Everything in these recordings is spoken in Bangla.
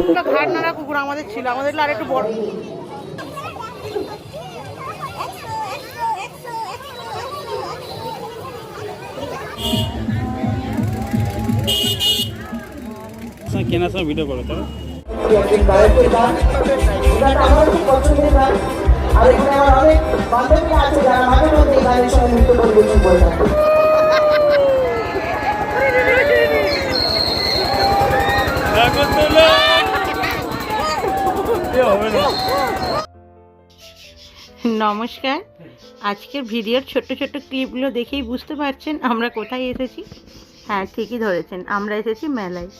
একটা ঘাট নাড়া কুকুর আমাদের ছিল আমাদের আর একটু বড়। কেনার সময় ভিডিও করো তো আর এখানে আমার অনেক বান্ধবী আছে যারা মাঝে মধ্যে এই গানের সঙ্গে নৃত্য পরিবেশন করে থাকে নমস্কার। আজকের ভিডিওর ছোট্ট ছোট্ট ক্লিপগুলো দেখেই বুঝতে পারছেন আমরা কোথায় এসেছি। হ্যাঁ ঠিকই ধরেছেন, আমরা এসেছি মেলায়।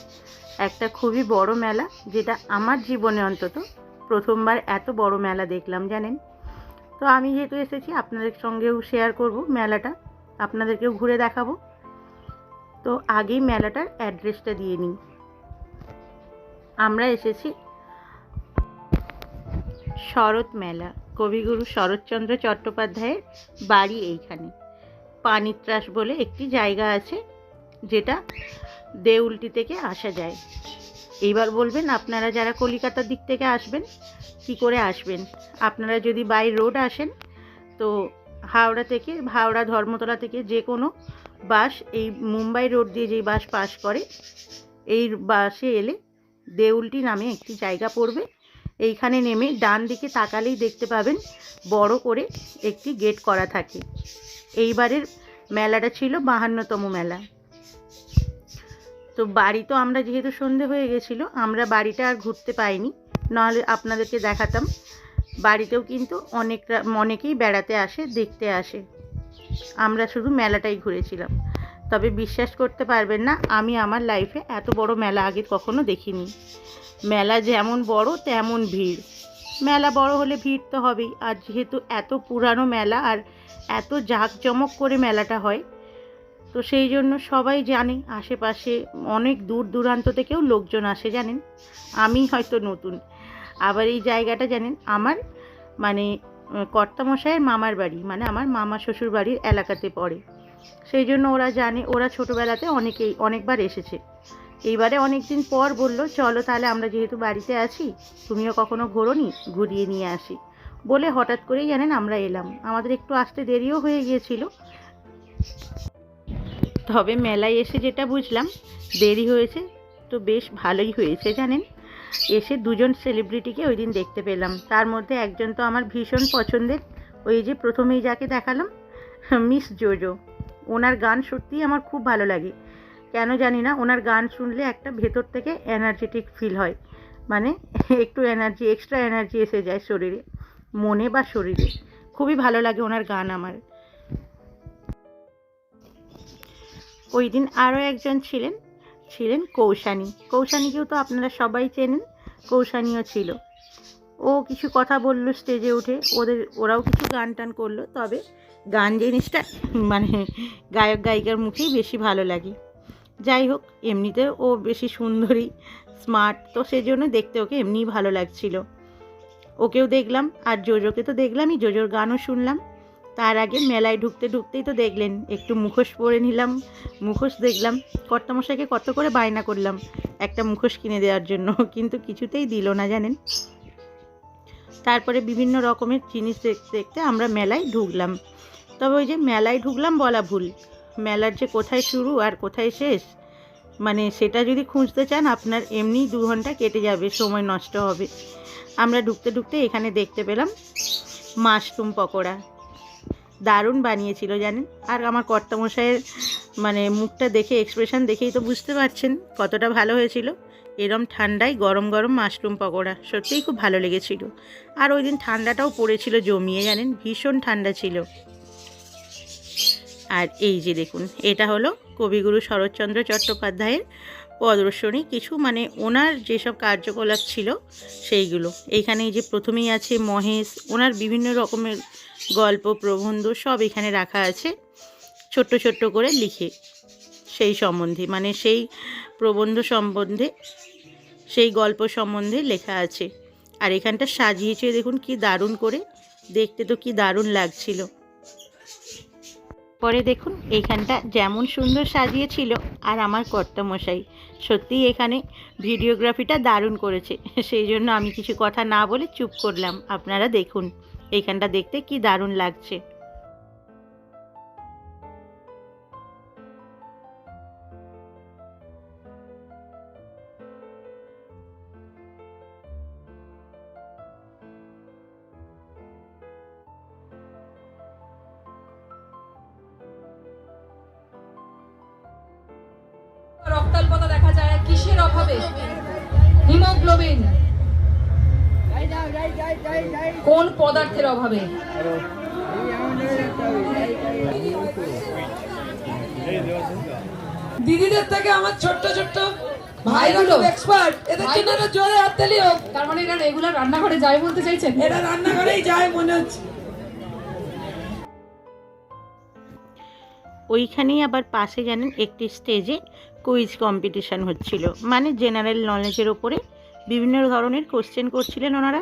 একটা খুবই বড় মেলা, যেটা আমার জীবনে অন্তত প্রথমবার এত বড় মেলা দেখলাম, জানেন? তো আমি যেহেতু এসেছি, আপনাদের সঙ্গেও শেয়ার করব মেলাটা, আপনাদেরকেও ঘুরে দেখাবো। তো আগেই মেলাটার অ্যাড্রেসটা দিয়ে নিই। আমরা এসেছি শরৎ মেলা। কবিগুরু শরৎচন্দ্র চট্টোপাধ্যায়ের বাড়ি এইখানে। পানিত্রাস বলে একটি জায়গা আছে, যেটা দেউলটি থেকে আসা যায়। এইবার বলবেন, আপনারা যারা কলিকাতার দিক থেকে আসবেন, কি করে আসবেন? আপনারা যদি বাই রোড আসেন, তো হাওড়া থেকে, হাওড়া ধর্মতলা থেকে যে কোনো বাস এই মুম্বাই রোড দিয়ে যেই বাস পাস করে, এই বাসে এলে দেউলটি নামে একটি জায়গা পড়বে। এইখানে নেমে ডান দিকে তাকালেই দেখতে পাবেন বড় করে একটি গেট করা থাকে। এইবারের মেলাটা ছিল বাহান্নতম মেলা। তো বাড়ি তো আমরা যেহেতু সন্ধে হয়ে গেছিল, আমরা বাড়িটা আর ঘুরতে পাইনি। নাহলে আপনাদেরকে দেখাতাম। বাড়িতেও কিন্তু অনেকরা অনেকেই বেড়াতে আসে, দেখতে আসে। আমরা শুধু মেলাটাই ঘুরেছিলাম। তবে বিশ্বাস করতে পারবেন না, আমি আমার লাইফে এত বড় মেলা আগে কখনো দেখিনি। মেলা যেমন বড় তেমন ভিড়। মেলা বড় হলে ভিড় তো হবেই। আর যেহেতু এত পুরানো মেলা আর এত জাঁকজমক করে মেলাটা হয় তো সেই জন্য সবাই জানে আশেপাশে অনেক দূর দূরান্ত থেকেও লোকজন আসে জানেন? আমি হয়তো নতুন। আবার এই জায়গাটা জানেন আমার মানে আহ, কর্তামশাইয়ের মামার বাড়ি মানে আমার মামা শ্বশুর বাড়ির এলাকাতে পড়ে। সেই জন্য ওরা জানে ওরা ছোটোবেলাতে অনেকেই অনেকবার এসেছে। এইবারে অনেক দিন পর বলল, চলো তাহলে আমরা যেহেতু বাড়িতে আছি, তুমিও কখনো ঘোরোনি, ঘুরিয়ে নিয়ে আসি। বলে হঠাৎ করেই জানেন আমরা এলাম। আমাদের একটু আসতে দেরিও হয়ে গিয়েছিল। তবে মেলায় এসে যেটা বুঝলাম, দেরি হয়েছে তো বেশ ভালোই হয়েছে জানেন। এসে দুজন সেলিব্রিটিকে ওই দিন দেখতে পেলাম। তার মধ্যে একজন তো আমার ভীষণ পছন্দের। ওই যে প্রথমেই যাকে দেখালাম, মিস জোজো। ওনার গান সত্যিই আমার খুব ভালো লাগে। কেন জানি না, ওনার গান শুনলে একটা ভেতর থেকে এনার্জেটিক ফিল হয়। মানে একটু এনার্জি এক্সট্রা এনার্জি এসে যায় শরীরে, মনে বা শরীরে। খুবই ভালো লাগে ওনার গান আমার। ওই দিন আরও একজন ছিলেন ছিলেন কৌশানী। কৌশানীকেও তো আপনারা সবাই চেনেন, কৌশানীও ছিল। ও কিছু কথা বলল স্টেজে উঠে, ওদের, ওরাও কিছু গান টান করল, তবে গান জিনিসটা মানে গায়ক গায়িকার মুখেই বেশি ভালো লাগে। যাই হোক, এমনিতে ও বেশি সুন্দরী স্মার্ট তো সেজন্য দেখতে ওকে এমনিই ভালো লাগছিল। ওকেও দেখলাম, আর জোজোকে তো দেখলামই, জোজোর গানও শুনলাম। তার আগে মেলায় ঢুকতে ঢুকতেই তো দেখলেন, একটু মুখোশ পরে নিলাম, মুখোশ দেখলাম, কর্তামশাইকে কত করে বায়না করলাম একটা মুখোশ কিনে দেওয়ার জন্য, কিন্তু কিছুতেই দিল না, জানেন? তারপরে বিভিন্ন রকমের জিনিস দেখতে দেখতে আমরা মেলায় ঢুকলাম। তবে ওই যে মেলায় ঢুকলাম বলা ভুল মেলার যে কোথায় শুরু আর কোথায় শেষ মানে সেটা যদি খুঁজতে চান, আপনার এমনি দু ঘণ্টা কেটে যাবে, সময় নষ্ট হবে। আমরা ঢুকতে ঢুকতে এখানে দেখতে পেলাম মাশরুম পকোড়া। দারুণ বানিয়েছিল, জানেন? আর আমার কর্তামশাইয়ের মানে মুখটা দেখে এক্সপ্রেশন দেখেই তো বুঝতে পারছেন কতটা ভালো হয়েছিল। এরম ঠান্ডায় গরম গরম মাশরুম পকোড়া, সত্যিই খুব ভালো লেগেছিল। আর ওই দিন ঠান্ডাটাও পড়েছিল জমিয়ে, জানেন? ভীষণ ঠান্ডা ছিল। আর এই যে দেখুন, এটা হলো কবিগুরু শরৎচন্দ্র চট্টোপাধ্যায়ের প্রদর্শনী কিছু মানে ওনার যেসব কার্যকলাপ ছিল সেইগুলো। এইখানে যে প্রথমেই আছে মহেশ, ওনার বিভিন্ন রকমের গল্প, প্রবন্ধ সব এখানে রাখা আছে। ছোট্ট ছোট্ট করে লিখে সেই সম্বন্ধে মানে সেই প্রবন্ধ সম্বন্ধে, সেই গল্প সম্বন্ধে লেখা আছে। আর এখানটা সাজিয়েছে দেখুন কি দারুণ করে। দেখতে তো কি দারুণ লাগছিল। তারপরে দেখুন, এইখানটা যেমন সুন্দর সাজিয়েছিল আর আমার কর্তামশাই। সত্যিই এখানে ভিডিওগ্রাফিটা দারুণ করেছে। সেই জন্য আমি কিছু কথা না বলে চুপ করলাম। আপনারা দেখুন, এইখানটা দেখতে কি দারুণ লাগছে। দিদিদের থেকে আমার ছোট্ট ছোট্ট ভাইগুলো? এক্সপার্ট এদের জন্য একটা জোরে হাততালি হোক। তার মানে এরা রেগুলার রান্নাঘরে যায় বলতে চাইছেন? এরা রান্নাঘরেই যায় মনে হচ্ছে। ওইখানেই আবার পাশে জানেন একটি স্টেজে কুইজ কম্পিটিশন হচ্ছিল। মানে জেনারেল নলেজের ওপরে বিভিন্ন ধরনের কোশ্চেন করছিলেন ওনারা।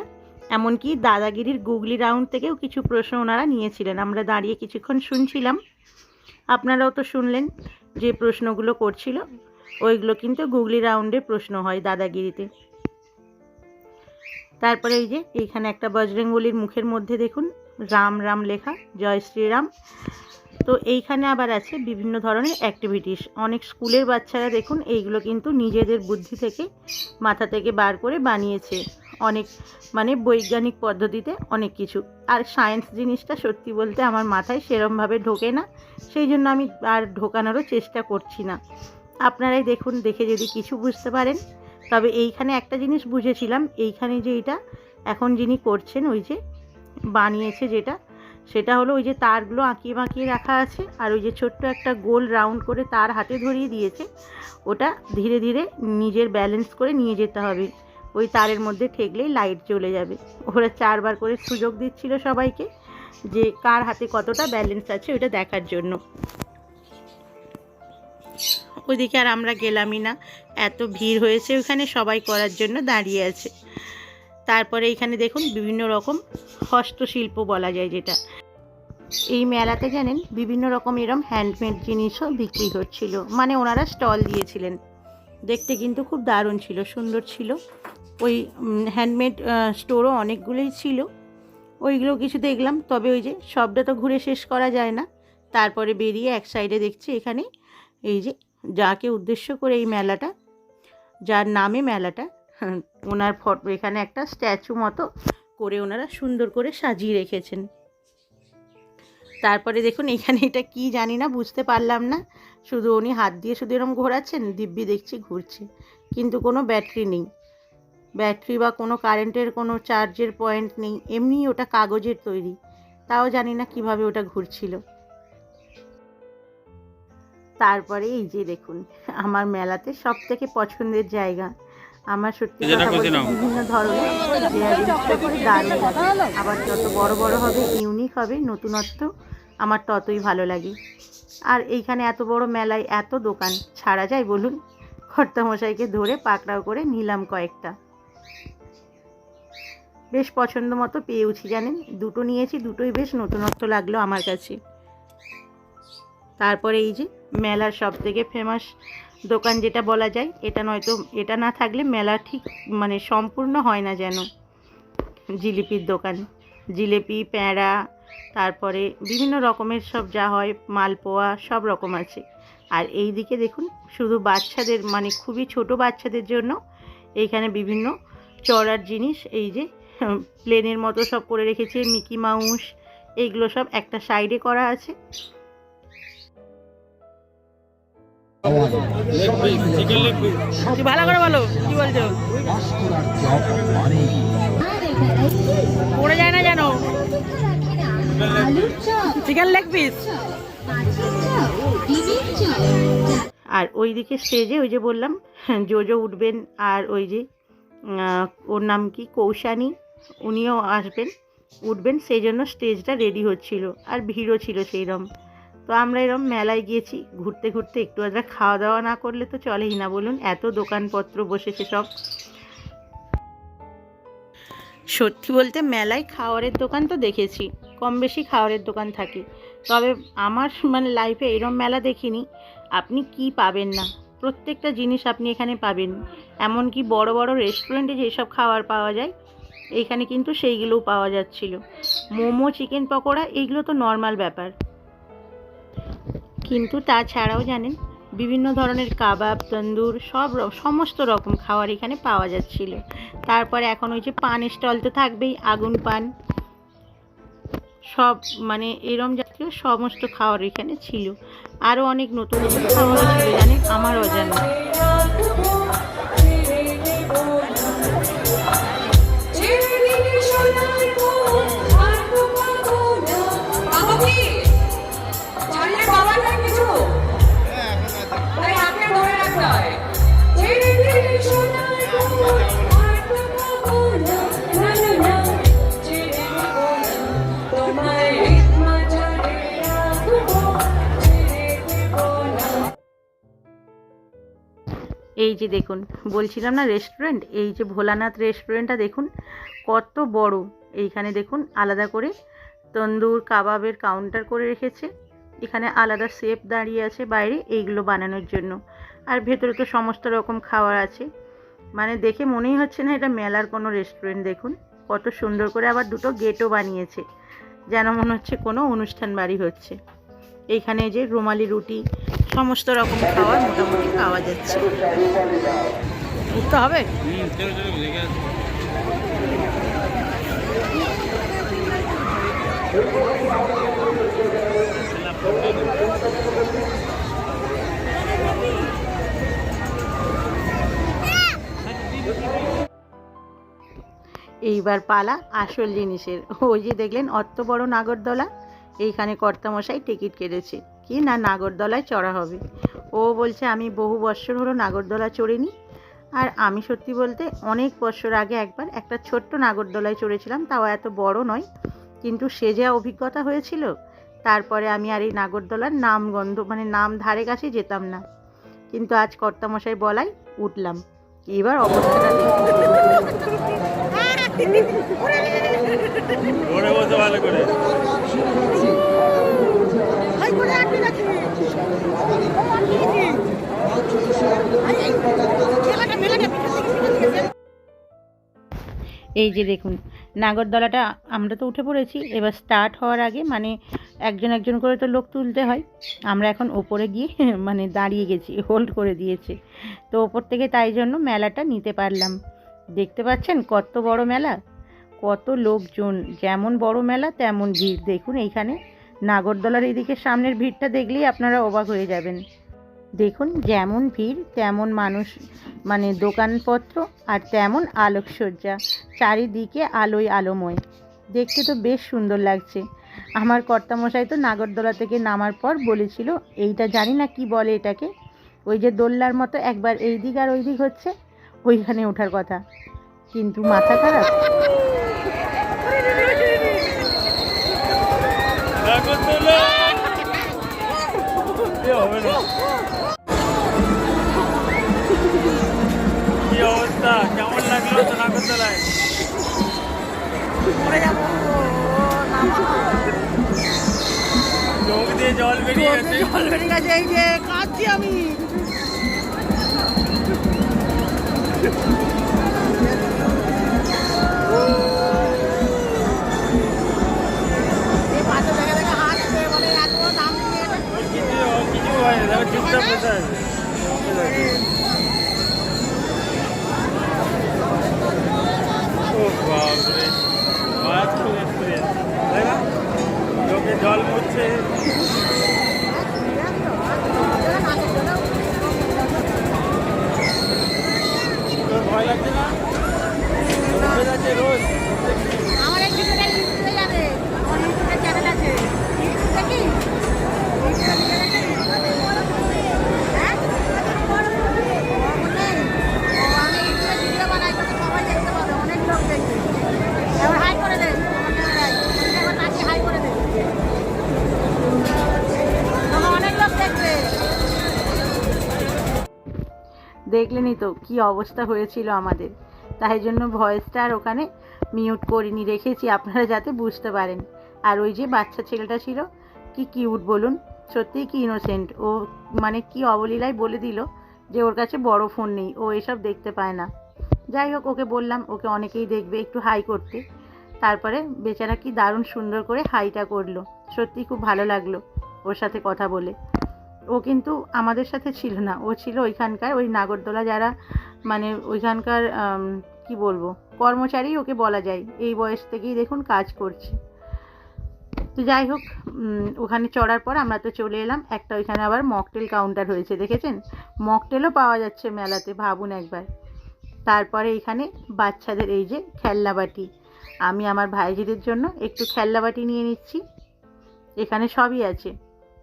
এমনকি দাদাগিরির গুগলি রাউন্ড থেকেও কিছু প্রশ্ন ওনারা নিয়েছিলেন। আমরা দাঁড়িয়ে কিছুক্ষণ শুনছিলাম। আপনারাও তো শুনলেন যে প্রশ্নগুলো করছিল। ওইগুলো কিন্তু গুগলি রাউন্ডে প্রশ্ন হয় দাদাগিরিতে। তারপরে এই যে এইখানে একটা বজরঙ্গলির মুখের মধ্যে দেখুন, রাম রাম লেখা, জয় শ্রীরাম। তো এইখানে আবার আছে বিভিন্ন ধরনের অ্যাক্টিভিটিস অনেক স্কুলের বাচ্চারা দেখুন, এইগুলো কিন্তু নিজেদের বুদ্ধি থেকে, মাথা থেকে বার করে বানিয়েছে। অনেক মানে বৈজ্ঞানিক পদ্ধতিতে অনেক কিছু। আর সায়েন্স জিনিসটা সত্যি বলতে আমার মাথায় সেরমভাবে ঢোকে না। সেই জন্য আমি আর ঢোকানোরও চেষ্টা করছি না। আপনারাই দেখুন, দেখে যদি কিছু বুঝতে পারেন। তবে এইখানে একটা জিনিস বুঝেছিলাম, এইখানে যে এটা, এখন যিনি করছেন ওই যে বানিয়েছে যেটা, সেটা হলো ওই যে তারগুলো আঁকিয়ে বাঁকিয়ে রাখা আছে, আর ওই যে ছোট্ট একটা গোল রাউন্ড করে তার হাতে ধরিয়ে দিয়েছে। ওটা ধীরে ধীরে নিজের ব্যালেন্স করে নিয়ে যেতে হবে। ওই তারের মধ্যে ঠেকলেই লাইট জ্বলে যাবে। ওরা চারবার করে সুযোগ দিচ্ছিল সবাইকে যে কার হাতে কতটা ব্যালেন্স আছে ওইটা দেখার জন্য। ওইদিকে আর আমরা গেলামই না। এত ভিড় হয়েছে ওখানে, সবাই করার জন্য দাঁড়িয়ে আছে। তারপরে এখানে দেখুন বিভিন্ন রকম হস্তশিল্প বলা যায় যেটা। এই মেলাতে জানেন, বিভিন্ন রকম এরম হ্যান্ডমেড জিনিসও বিক্রি হচ্ছিল। মানে ওনারা স্টল দিয়েছিলেন। দেখতে কিন্তু খুব দারুণ ছিল, সুন্দর ছিল। ওই হ্যান্ডমেড স্টোরও অনেকগুলোই ছিল। ওইগুলো কিছু দেখলাম। তবে ওই যে সবটা তো ঘুরে শেষ করা যায় না। তারপরে বেরিয়ে এক সাইডে দেখছি এখানে এই যে যাকে উদ্দেশ্য করে এই মেলাটা যার নামে মেলাটা হ্যাঁ, ওনার ফটো এখানে একটা স্ট্যাচু মতো করে ওনারা সুন্দর করে সাজিয়ে রেখেছেন। তারপরে দেখুন এখানে এটা কি জানি না বুঝতে পারলাম না। শুধু উনি হাত দিয়ে শুধু এরকম ঘোরাচ্ছেন দিব্যি দেখছি ঘুরছে। কিন্তু কোনো ব্যাটারি নেই। ব্যাটারি বা কোনো কারেন্টের কোনো চার্জের পয়েন্ট নেই এমনি ওটা কাগজের তৈরি। তাও জানি না কীভাবে ওটা ঘুরছিল। তারপরে এই যে দেখুন আমার মেলাতে সব থেকে পছন্দের জায়গা। আমার সত্যি কথা বলতে বিভিন্ন ধরনের দারুণ লাগে। আবার যত বড় বড় হবে ইউনিক হবে নতুনত্ব আমার ততই ভালো লাগে। আর এইখানে এত বড় মেলায় এত দোকান ছাড়া যায় বলুন? কর্তামশাইকে ধরে পাকড়াও করে নিলাম কয়েকটা। বেশ পছন্দ মতো পেয়েওছি, জানেন? দুটো নিয়েছি, দুটোই বেশ নতুনত্ব লাগল আমার কাছে। তারপরে এই যে মেলার সব থেকে ফেমাস দোকান যেটা বলা যায়, এটা নয়তো, এটা না থাকলে মেলা ঠিক মানে সম্পূর্ণ হয় না যেন। জিলিপির দোকান। জিলিপি প্যাঁড়া তারপরে বিভিন্ন রকমের সব যা হয়, মালপোয়া, সব রকম আছে। আর এই দিকে দেখুন, শুধু বাচ্চাদের মানে খুবই ছোট বাচ্চাদের জন্য এইখানে বিভিন্ন চড়ার জিনিস, এই যে প্লেনের মতো সব করে রেখেছে মিকি মাউস এইগুলো সব একটা সাইডে করা আছে। ভালো করে বলো কি বলছো? পড়ে যায় না যেন? Chicken leg piece? আর ওই দিকে স্টেজে ওই যে বললাম জোজো উঠবেন আর ওই যে ওর নাম কি? কৌশানী। উনিও আসবেন, উঠবেন সেই জন্য স্টেজটা রেডি হচ্ছিল আর ভিড়ও ছিল সেই রকম তো আমরা এরম মেলায় গিয়েছি, ঘুরতে ঘুরতে একটু আধটা খাওয়া দাওয়া না করলে তো চলেই না বলুন, এত দোকানপত্র বসেছে সব। সত্যি বলতে মেলায় খাওয়ারের দোকান তো দেখেছি, কম বেশি খাওয়ারের দোকান থাকে। তবে আমার মানে লাইফে এরম মেলা দেখিনি, আপনি কি পাবেন না? প্রত্যেকটা জিনিস আপনি এখানে পাবেন। এমনকি বড় বড় রেস্টুরেন্টে যেসব খাবার পাওয়া যায় এইখানে কিন্তু সেইগুলোও পাওয়া যাচ্ছিল। মোমো, চিকেন পকোড়া, এইগুলো তো নর্মাল ব্যাপার। কিন্তু তাছাড়াও জানেন, বিভিন্ন ধরনের কাবাব, তন্দুর, সব সমস্ত রকম খাবার এখানে পাওয়া যাচ্ছিল। তারপরে এখন ওই যে পান স্টল তো থাকবেই, আগুন পান। সব মানে এরম জাতীয় সমস্ত খাবার এখানে ছিল। আরও অনেক নতুন নতুন খাবারও ছিল, জানেন, আমার অজানা। এই যে দেখুন, বলছিলাম না রেস্টুরেন্ট এই যে ভোলানাথ রেস্টুরেন্টটা দেখুন, কত বড়। এইখানে দেখুন, আলাদা করে তন্দুর কাবাবের কাউন্টার করে রেখেছে। এখানে আলাদা শেফ দাঁড়িয়ে আছে বাইরে, এইগুলো বানানোর জন্য। আর ভেতরে তো সমস্ত রকম খাবার আছে। মানে দেখে মনেই হচ্ছে না এটা মেলার কোনো রেস্টুরেন্ট দেখুন। কত সুন্দর করে আবার দুটো গেটও বানিয়েছে। যেন মনে হচ্ছে কোনো অনুষ্ঠান বাড়ি হচ্ছে। এইখানে যে রুমালি রুটি, সমস্ত রকম খাবার মোটামুটি পাওয়া যাচ্ছে। উঠতে হবে? এইবার পালা আসল জিনিসের। ওই যে দেখলেন অত বড় নাগরদোলা? এইখানে কর্তামশাই টিকিট কেটেছে। কি না নাগরদোলায় চড়া হবে? ও বলছে, আমি বহু বছর হলো নাগরদোলা চড়িনি। আর আমি সত্যি বলতে অনেক বছর আগে একবার একটা ছোট্ট নাগরদোলায় চড়েছিলাম, তাও এত বড় নয়। কিন্তু সে যা অভিজ্ঞতা হয়েছিল, তারপরে আমি আর এই নাগরদোলার নাম গন্ধ মানে নাম ধারে কাছে যেতাম না। কিন্তু আজ কর্তামশাই বলাই, উঠলাম। এবার অবস্থাটা। এই যে দেখুন, নাগরদোলাটা আমরা তো উঠে পড়েছি। এবার স্টার্ট হওয়ার আগে মানে একজন একজন করে তো লোক তুলতে হয়। আমরা এখন ওপরে গিয়ে মানে দাঁড়িয়ে গেছি হোল্ড করে দিয়েছে। তো ওপর থেকে তাই জন্য মেলাটা নিতে পারলাম। দেখতে পাচ্ছেন কত বড় মেলা? কত লোকজন, যেমন বড় মেলা তেমন ভিড়। দেখুন এইখানে নাগরদোলার এদিকে সামনের ভিড়টা দেখলেই আপনারা অবাক হয়ে যাবেন। দেখুন যেমন ভিড়, তেমন মানুষ মানে দোকানপত্র আর তেমন আলোকসজ্জা। চারিদিকে আলোয় আলোময়। দেখতে তো বেশ সুন্দর লাগছে। আমার কর্তামশাই তো নাগরদোলা থেকে নামার পর বলেছিল, এইটা জানি না কি বলে এটাকে? ওই যে দোল্লার মতো একবার এই দিক আর ওই দিক হচ্ছে, ওইখানে ওঠার কথা। কিন্তু মাথা খারাপ। কেমন লাগল তো নাগরদোলায় চোখ দিয়ে জল বেরিয়ে গেছে ওর কিছু ওর কিছু হয়নি দেখো চুপচাপ বসে আছে। ও বাপরে খুব এক্সপিরিয়েন্স তাই না? চোখে জল পড়ছে দেখলেনই তো কি অবস্থা হয়েছিল আমাদের। তাই জন্য ভয়েসটা আর ওখানে মিউট করিনি, রেখেছি আপনারা যাতে বুঝতে পারেন। আর ওই যে বাচ্চা ছেলেটা ছিল, কি কিউট বলুন, সত্যিই কি ইনোসেন্ট ও মানে কি অবলীলায় বলে দিল যে ওর কাছে বড় ফোন নেই, ও এসব দেখতে পায় না। যাই হোক, ওকে বললাম, ওকে অনেকেই দেখবে একটু হাই করতে। তারপরে বেচারা কি দারুণ সুন্দর করে হাইটা করল। সত্যি খুব ভালো লাগল ওর সাথে কথা বলে। ও কিন্তু আমাদের সাথে ছিল না। ও ছিল ওইখানকার ওই নাগরদোলা যারা মানে ওইখানকার কি বলব, কর্মচারী ওকে বলা যায়। এই বয়স থেকেই দেখুন কাজ করছে। তো যাই হোক ওখানে চড়ার পর আমরা তো চলে এলাম। একটা ওইখানে আবার মকটেল কাউন্টার হয়েছে, দেখেছেন? মকটেলও পাওয়া যাচ্ছে মেলাতে, ভাবুন একবার। তারপরে এখানে বাচ্চাদের এই যে খেলনাবাটি। আমি আমার ভাইজিদের জন্য একটু খেলনাবাটি নিয়ে নিচ্ছি। এখানে সবই আছে।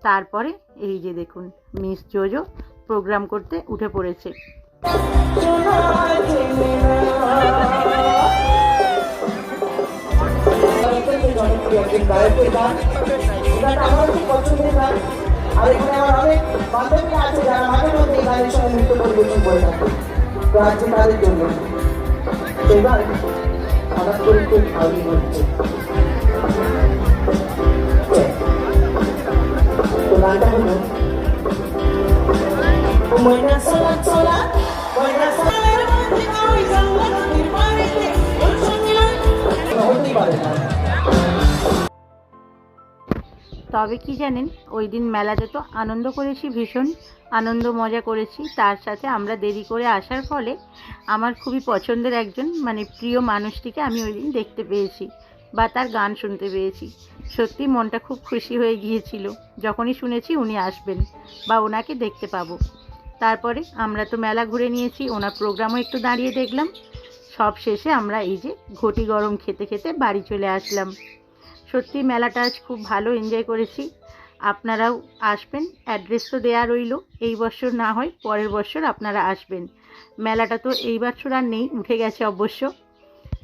তারপরে এই যে দেখুন, মিস জোজো প্রোগ্রাম করতে উঠে পড়েছে। আমার জন্য এবার করে খুব হচ্ছে। তবে কি জানেন, ওই দিন মেলাতে তো আনন্দ করেছি ভীষণ, আনন্দ মজা করেছি, তার সাথে আমরা দেরি করে আসার ফলে আমার খুবই পছন্দের একজন মানে প্রিয় মানুষটিকে আমি ওই দিন দেখতে পেয়েছি বা তার গান শুনতে পেয়েছি। সত্যি মনটা খুব খুশি হয়ে গিয়েছিল। যখনই শুনেছি উনি আসবেন বা ওনাকে দেখতে পাবো। তারপরে আমরা তো মেলা ঘুরে নিয়েছি, ওনার প্রোগ্রামও একটু দাঁড়িয়ে দেখলাম। সব শেষে আমরা এই যে ঘটি গরম খেতে খেতে বাড়ি চলে আসলাম। সত্যি মেলাটা আজ খুব ভালো এনজয় করেছি। আপনারাও আসবেন অ্যাড্রেস তো দেয়া রইল। এই বছর না হয় পরের বছর আপনারা আসবেন। মেলাটা তো এই বছর আর নেই, উঠে গেছে অবশ্য।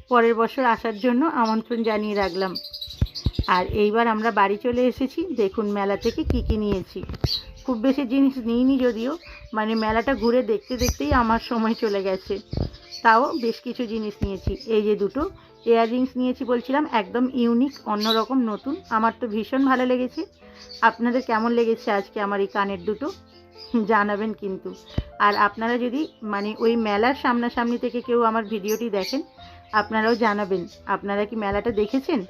পরের বছর আসার জন্য আমন্ত্রণ জানিয়ে রাখলাম। আর এইবার আমরা বাড়ি চলে এসেছি। দেখুন মেলা থেকে কী কী নিয়েছি। খুব বেশি জিনিস নিইনি যদিও মানে মেলাটা ঘুরে দেখতে দেখতেই আমার সময় চলে গেছে। তাও বেশ কিছু জিনিস নিয়েছি। এই যে দুটো ইয়াররিংস নিয়েছি বলছিলাম, একদম ইউনিক, অন্যরকম, নতুন। আমার তো ভীষণ ভালো লেগেছে। আপনাদের কেমন লেগেছে আজকে আমার এই কানের দুটো? জানাবেন কিন্তু। আর আপনারা যদি মানে ওই মেলার সামনাসামনি থেকে কেউ আমার ভিডিওটি দেখেন, আপনারাও জানাবেন। আপনারা কি মেলাটা দেখেছেন?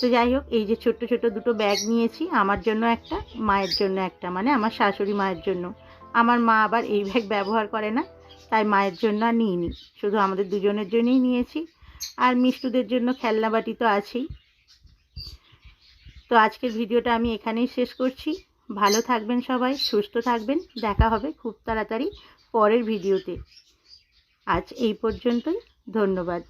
তো যাই হোক, এই যে ছোট্ট ছোট্ট দুটো ব্যাগ নিয়েছি, আমার জন্য একটা, মায়ের জন্য একটা মানে আমার শাশুড়ি মায়ের জন্য। আমার মা আবার এই ব্যাগ ব্যবহার করে না, তাই মায়ের জন্য আর নিইনি। শুধু আমাদের দুজনের জন্যই নিয়েছি। আর মিষ্টুদের জন্য খেলনাবাটি তো আছেই। তো আজকের ভিডিওটা আমি এখানেই শেষ করছি। ভালো থাকবেন সবাই, সুস্থ থাকবেন। দেখা হবে খুব তাড়াতাড়ি পরের ভিডিওতে। আজ এই পর্যন্তই। ধন্যবাদ।